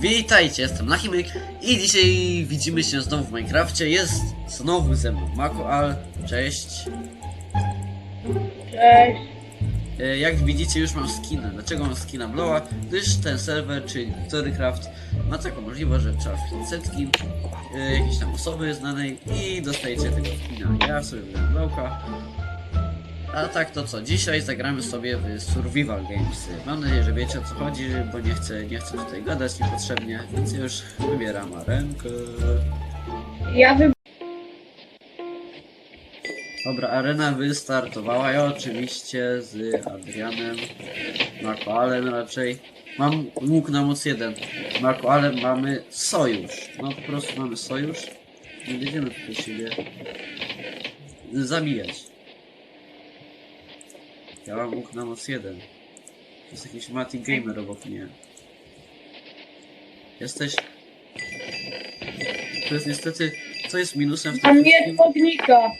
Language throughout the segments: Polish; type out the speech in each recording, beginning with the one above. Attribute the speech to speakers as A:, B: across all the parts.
A: Witajcie, jestem Lachimyk i dzisiaj widzimy się znowu w Minecrafcie. Jest znowu ze mną Makoal, cześć.
B: Cześć.
A: E, Jak widzicie już mam skina. Dlaczego mam skina Blowa? Gdyż ten serwer, czyli Storycraft ma taką możliwość, że trzeba wpisać setki e, jakiejś tam osoby znanej i dostajecie tego skina. Ja sobie wybrałem Blowka. A tak to co? Dzisiaj zagramy sobie w Survival Games. Mam nadzieję, że wiecie o co chodzi, bo nie chcę, nie chcę tutaj gadać niepotrzebnie, więc już wybieram arenkę.
B: Ja wy...
A: Dobra, arena wystartowała. Ja oczywiście z Adrianem, Makoalem raczej. Mam łuk na moc 1. Makoalem mamy sojusz. No po prostu mamy sojusz. Nie będziemy tutaj siebie zabijać. Ja mam łuk na moc 1. To jest jakiś Mati Gamer obok mnie. Jesteś... To jest niestety... Co jest minusem w tym
B: Mam
A: wszystkim?
B: miecz ognika.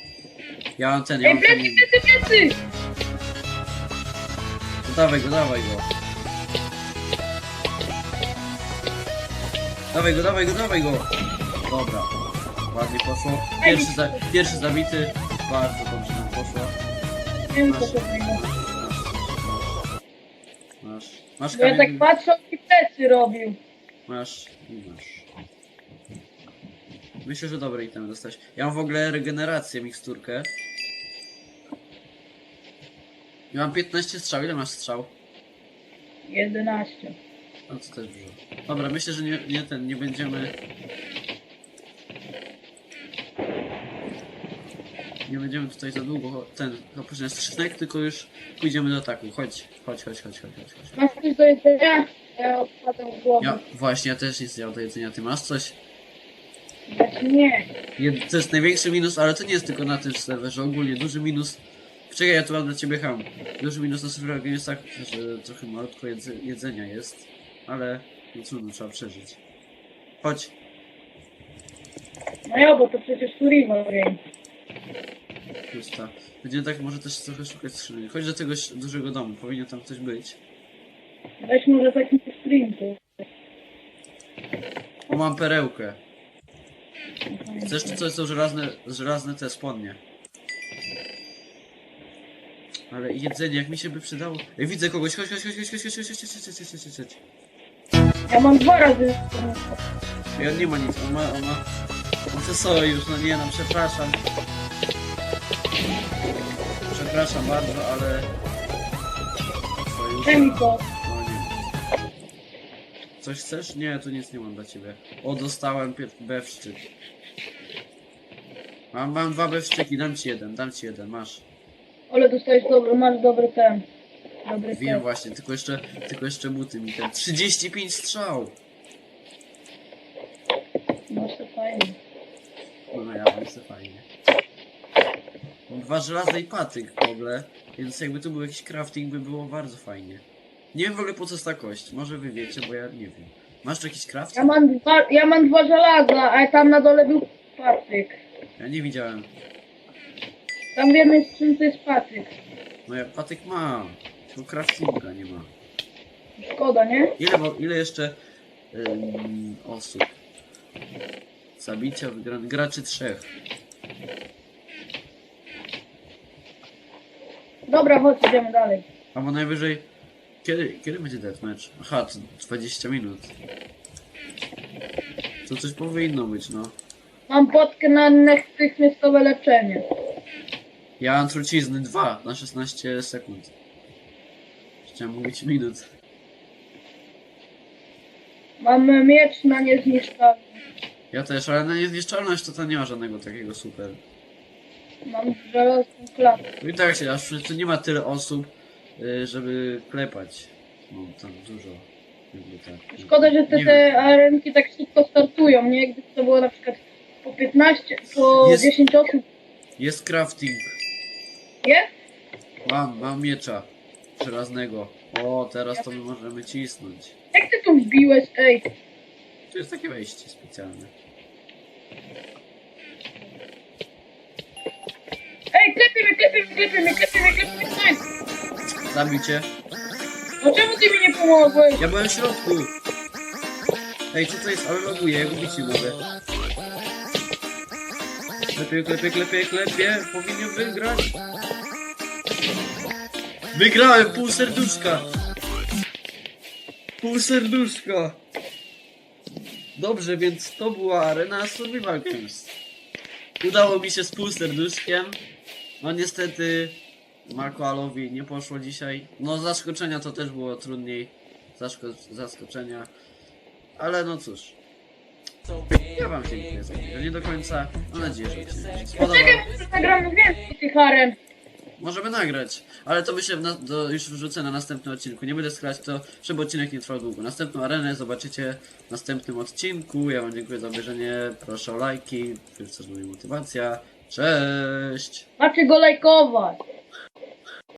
A: Ja mam ten, ja
B: Ej,
A: mam
B: plecy,
A: ten...
B: plecy, plecy!
A: No dawaj go, dawaj go. Dawaj go, dawaj go, dawaj go. Dobra. Ładnie poszło. Pierwszy, za, pierwszy zabity. Bardzo dobrze nam poszło.
B: Nie wiem co
A: Masz,
B: to.
A: Masz,
B: Bo ja tak
A: kamień,
B: patrzę, on mi plecy robił.
A: masz masz. Myślę, że dobre itemy dostać. Ja mam w ogóle regenerację, miksturkę. Ja mam 15 strzał. Ile masz strzał?
B: 11.
A: No to też dużo. Dobra, myślę, że nie, nie ten, nie będziemy... Nie będziemy tutaj za długo ten opoczynać skrzynek, tylko już pójdziemy do ataku. Chodź, chodź, chodź, chodź, chodź, chodź.
B: Masz coś do jedzenia? Ja odpadam w głowę.
A: Ja, właśnie, ja też nic nie mam do jedzenia. Ty masz coś?
B: Znaczy nie.
A: Jed to jest największy minus, ale to nie jest tylko na tym serwerze. Ogólnie duży minus... Czekaj, ja tu mam dla ciebie ham. Duży minus na serwerze jest tak, że trochę malutko jedze jedzenia jest. Ale no trudno, trzeba przeżyć. Chodź.
B: No ja, bo to przecież survival game.
A: Pusta. Będziemy tak może też trochę szukać skrzyni. Chodź do tego dużego domu, powinien tam coś być.
B: Weź może taki tu.
A: O, mam perełkę. Chcesz tu coś, są żelazne, żelazne te spodnie. Ale jedzenie, jak mi się by przydało. Ej, widzę kogoś, chodź, chodź, chodź, chodź, chodź, chodź, chodź, chodź, chodź, chodź, chodź, chodź, chodź.
B: Ja mam dwa razy.
A: Ej, on nie ma nic, on ma, on ma... On chce sojusz, no nie no, przepraszam. Przepraszam bardzo, ale... Sojusz...
B: Daj mi to.
A: No nie. Coś chcesz? Nie, tu nic nie mam dla ciebie. O, dostałem bewszczyk. Mam, mam dwa bewszczyki, dam ci jeden, dam ci jeden, masz.
B: Ale dostajesz dobry, masz dobry ten. Dobry
A: Wiem
B: ten.
A: właśnie, tylko jeszcze, tylko jeszcze buty mi ten. 35 strzał!
B: Masz to fajnie.
A: No ja mam sobie fajnie. Dwa żelaza i patyk w ogóle, więc jakby tu był jakiś crafting, by było bardzo fajnie. Nie wiem w ogóle po co jest ta kość, może wy wiecie, bo ja nie wiem. Masz tu jakiś crafting?
B: Ja mam dwa, ja mam dwa żelaza, a tam na dole był patyk.
A: Ja nie widziałem.
B: Tam w jednej skrzynce jest patyk.
A: No ja patyk mam, tylko craftinga nie ma.
B: Szkoda, nie?
A: Ile, ile jeszcze ym, osób? Zabicia wygranych graczy trzech.
B: Dobra, chodź, idziemy dalej.
A: Albo najwyżej. Kiedy, kiedy będzie deathmatch? Aha, to 20 minut. To coś powinno być, no.
B: Mam potkę na natychmiastowe leczenie.
A: Ja mam trucizny 2 na 16 sekund. Chciałem mówić minut.
B: Mam miecz na niezniszczalny.
A: Ja też, ale na niezniszczalność to, to nie ma żadnego takiego super.
B: Mam żelazną klatkę.
A: No i tak się, aż przecież tu nie ma tyle osób, y, żeby klepać. No tam dużo. Jakby tak.
B: Szkoda, że te,
A: Nie
B: te arenki tak szybko startują, nie? Gdyby to było na przykład po 15, po
A: Jest-
B: 10 osób,
A: Jest crafting.
B: nie?
A: Mam, mam miecza żelaznego. O, teraz to my możemy cisnąć.
B: Jak ty tu wbiłeś, ej?
A: Tu jest takie wejście specjalne.
B: Ej, klepie mnie, klepie mnie, klepie mnie, klepie mnie, nice.
A: Zabił cię.
B: No czemu ty mi nie pomogłeś?
A: Ja byłem w środku. Ej, co to jest? Ale loguje, jak ubić mogę. Klepie, klepie, klepie, klepie. Powinien wygrać. Wygrałem, pół serduszka. Pół serduszka. Dobrze, więc to była arena Survival Games. Udało mi się z pół serduszkiem. No niestety Markoalowi nie poszło dzisiaj. No zaskoczenia to też było trudniej. Zaszko zaskoczenia. Ale no cóż. Ja wam dziękuję za video. Nie do końca. Mam nadzieję, że odcinek się spodobał.
B: Czekaj, może nagramy więcej tych.
A: Możemy nagrać, ale to by się w na, do, już wrzucę na następnym odcinku. Nie będę skrać to, żeby odcinek nie trwał długo. Następną arenę zobaczycie w następnym odcinku. Ja wam dziękuję za obejrzenie. Proszę o lajki. Wiesz co, moja motywacja. Cześć!
B: Macie go lajkować.